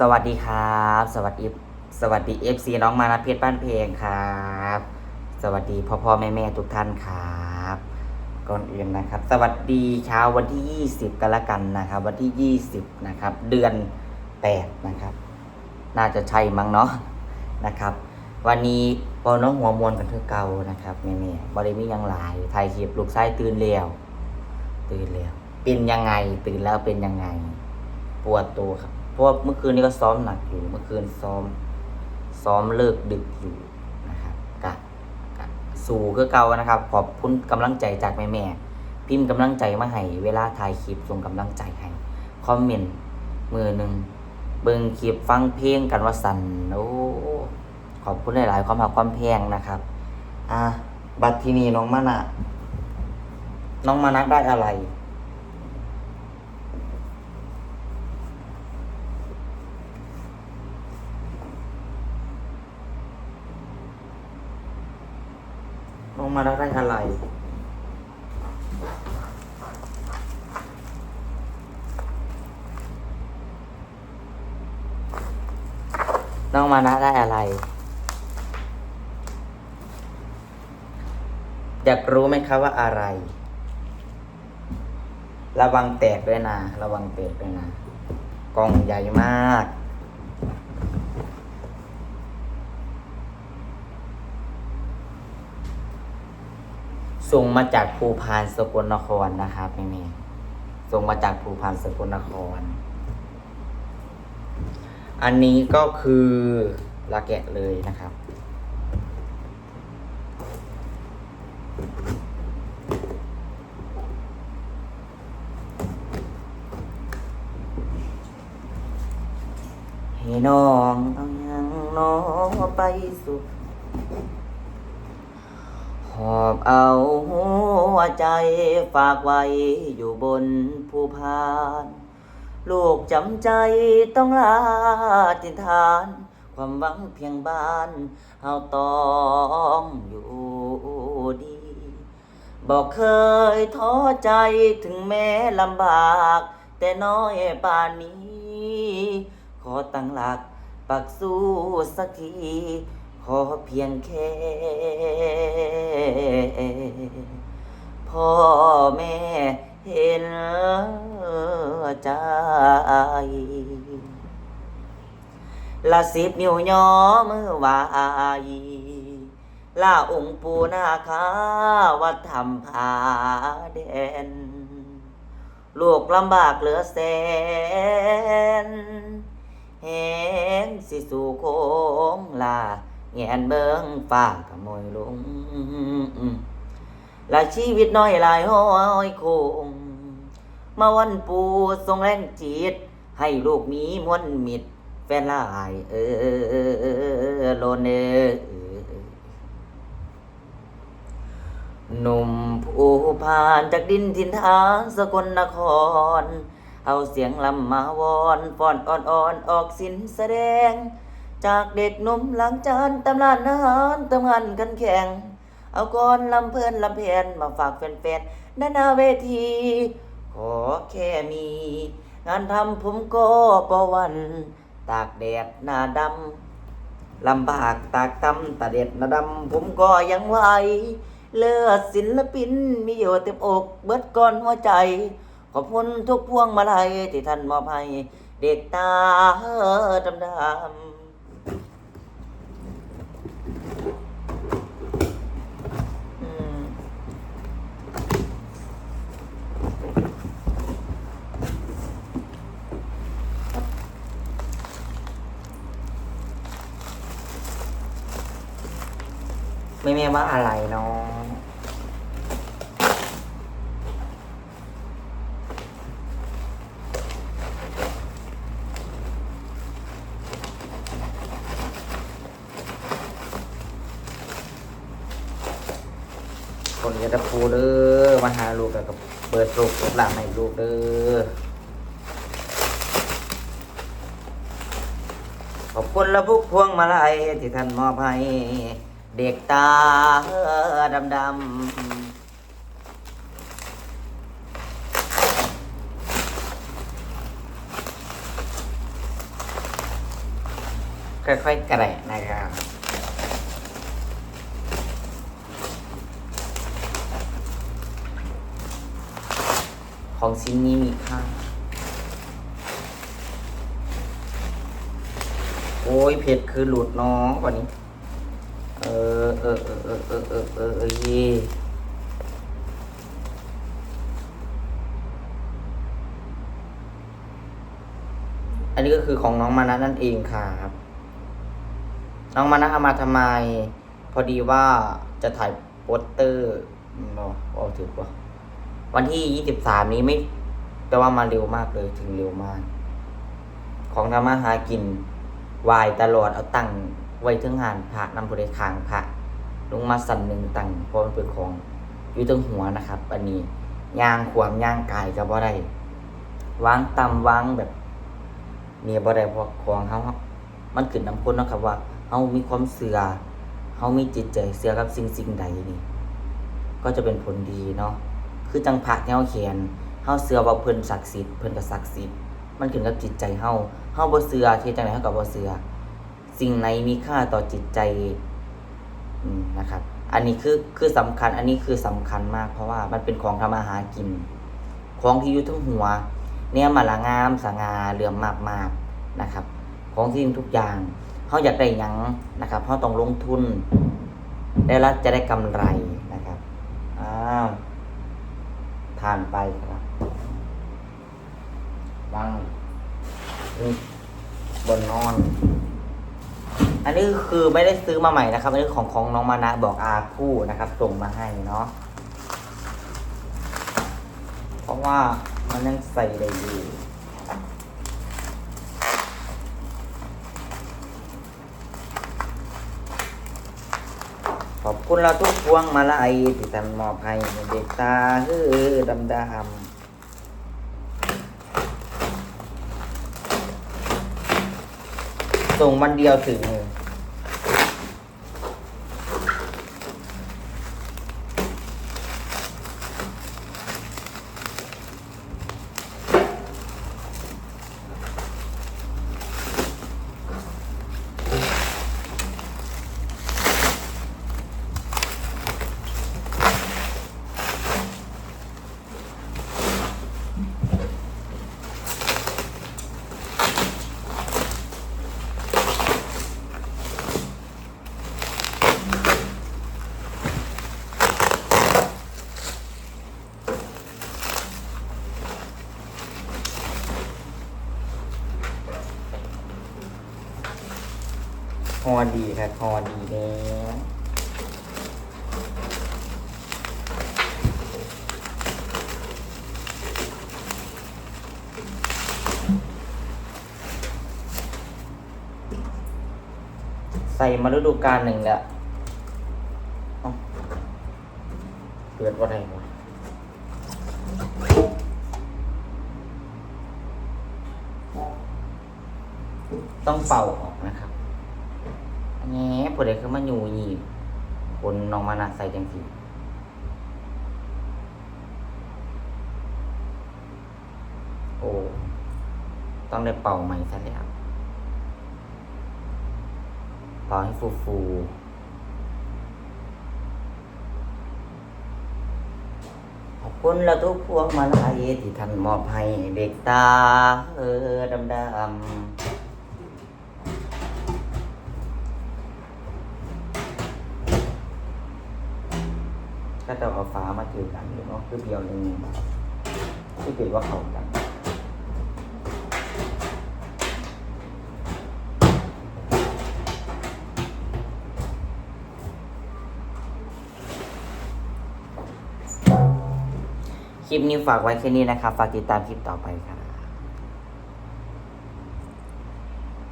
สวัสดีครับ สวัสดีสวัสดีเอฟซีน้องมานะเพชรบ้านเพลงครับ สวัสดีพ่อพ่อแม่แม่ทุกท่านครับก่อนอื่นนะครับ สวัสดีเช้าวันที่ 20กันละกันนะครับ วันที่ 20 นะครับ เดือน 8 นะครับ น่าจะใช่มั้งเนาะนะครับ วันนี้ปอน้องหัวมวลกันเทือเก่านะครับแม่แม่บริมียังหลายไทยคลิปลูกไส้ตื่นเร็วตื่นเร็วเป็นยังไงตื่นแล้วเป็นยังไง ปวดตัวครับ เพราะว่าเมื่อคืนนี้ก็ซ้อมหนักอยู่ เมื่อคืนซ้อม ซ้อมเลิกดึกอยู่นะครับกะกะสู่คือเก่านะครับ ขอบคุณกำลังใจจากแม่แม่พิมพ์กำลังใจมาให้เวลาถ่ายคลิปส่งกำลังใจให้คอมเมนต์มือหนึ่งเบิ่งคลิปฟังเพลงกันว่าสันโอ้ขอบคุณหลาย ๆ ความหักความแพงนะครับ อะบัตรที่นี่น้องมานะน้องมานะได้อะไร มานะได้อะไร น้องมานะได้อะไร อยากรู้ไหมครับว่าอะไร ระวังแตกด้วยนะ ระวังแตกด้วยนะ กล่องใหญ่มาก ส่งมาจากภูพานสกลนครนะครับแม่แม่ส่งมาจากภูพานสกลนคร อันนี้ก็คือลาแกะเลยนะครับ ให้น้องเอายังน้องไปสู่ หอบเอาหัวใจฝากไว้อยู่บนภูพาน ลูกจำใจต้องลาทินทาน ความหวังเพียงบ้านเฮาต้องอยู่ดี บอกเคยท้อใจถึงแม้ลำบาก แต่น้อยป่านนี้ ขอตั้งหลักปักสู้สักที ขอเพียงแค่ พ่อแม่เห็นใจละสิบนิ้วย่อมือไหวล่าองค์ปูนาคาวัดธรรมผาแดนลูกลำบากเหลือแสนแหงสิสู่โคงลา แงนเบิงฟ้าขโมยลงและชีวิตน้อยหลายห้อยคงมาวันปูทรงแรงจิต ให้ลูกมีมวลมิตรแฟนลายเออโลนเออหนุ่มผู้ผ่านจากดินทินทางสกลนคร เอาเสียงลำมาวอนฟ้อนอ่อนๆออกสินแสดง จากเด็กหนุ่มหลังจานตำรานอาหารตำงานกันแข่ง เอาก่อนลำเพลินลำเพนมาฝากแฟนๆด้านหน้าเวที ขอแค่มี งานทำผมก็ประวัน ตากแดดหน้าดำลำบากตากตำตาเด็ดหน้าดำผมก็ยังไหวเลือดศิลปินมีอยู่เต็มอกเบิดก่อนหัวใจ ขอบคุณทุกพวงมาลัยที่ท่านมอบให้ เด็กตาดำดำอืม ไม่แม่ว่าอะไรเนาะคนจะตะปูเด้อมาหาลูกแล้วก็เปิดลูกหลังให้ลูกเด้อขอบคุณและพุกพวงมาลัยที่ท่านมอบให้ เด็กตาดำดำค่อยๆ แกะนะครับของชิ้นนี้มีค่าโอ้ยเผ็ดคือหลุดน้องวันนี้ เออเออเออเออเออเออเออเย่อันนี้ก็คือของน้องมานะนั่นเองครับ น้องมานะเอามาทำไม พอดีว่าจะถ่ายโปสเตอร์เนาะเอาถูกปะวันที่ยี่สิบสามนี้ไม่แต่ว่ามาเร็วมากเลยถึงเร็วมาก ของทำมาหากินวายตลอดเอาตั้งไว้ถึงหานพระนำบริคางพระ ลงมาสั่นหนึ่งตั้งเพราะมันเป็นของอยู่ตรงหัวนะครับ อันนี้ย่างขวามย่างกายก็บ่ได้วางตำวางแบบเนี่ยบ่ได้เพราะของเฮามันขึ้นน้ำคนนะครับว่าเฮามีความเสือเฮามีจิตใจเสือกับสิ่งสิ่งใดนี่ ก็จะเป็นผลดีเนาะคือจังพระที่เฮาเขียนเฮาเสือว่าเพิ่นศักดิ์สิทธิ์เพิ่นก็ศักดิ์สิทธิ์มันขึ้นกับจิตใจเฮาเฮาบ่เสือที่จังไดเฮาก็บ่เสือสิ่งไหนมีค่าต่อจิตใจ นะครับ อันนี้คือคือสำคัญ อันนี้คือสำคัญมาก เพราะว่ามันเป็นของทำมาหากิน ของที่อยู่ทั้งหัว เนี่ยมาละงามสง่าเหลื่อมมากๆนะครับ ของที่ทุกอย่างเฮาอยากได้ยังนะครับเฮาต้องลงทุน ได้รับจะได้กำไรนะครับอ้าวทานไปครับวางบนนอน อันนี้คือไม่ได้ซื้อมาใหม่นะครับ อันนี้ของของน้องมานะบอกอาคู่นะครับ ส่งมาให้เนาะ เพราะว่ามันยังใส่ได้อยู่ขอบคุณเราทุกพวงมาลัยที่ท่านมอบให้เด็กตาเฮ้อดำดำ ส่งวันเดียวถึงเลย ฮอดีครับฮอดีแล้วใส่มาฤดูกาลหนึ่งแล้วเปิดว่าไรวะต้องเป่าออกนะครั บอันนี้ผู้ใดคือมาอยู่ยีคนน้องมานะใส่จังสีโอ้ ต้องได้เป่าใหม่ซะแล้วเป่าให้ฟูฟูๆขอบคุณละทุกพวงมาลัยที่ท่านมอบให้เด็กตาเออดำดำ ก็จะเอาฟ้ามาถือกันหรือว่าคือเดียวหนึ่งที่เป็นว่าเขากันคลิปนี้ฝากไว้แค่นี้นะครับ ฝากติดตามคลิปต่อไปครับ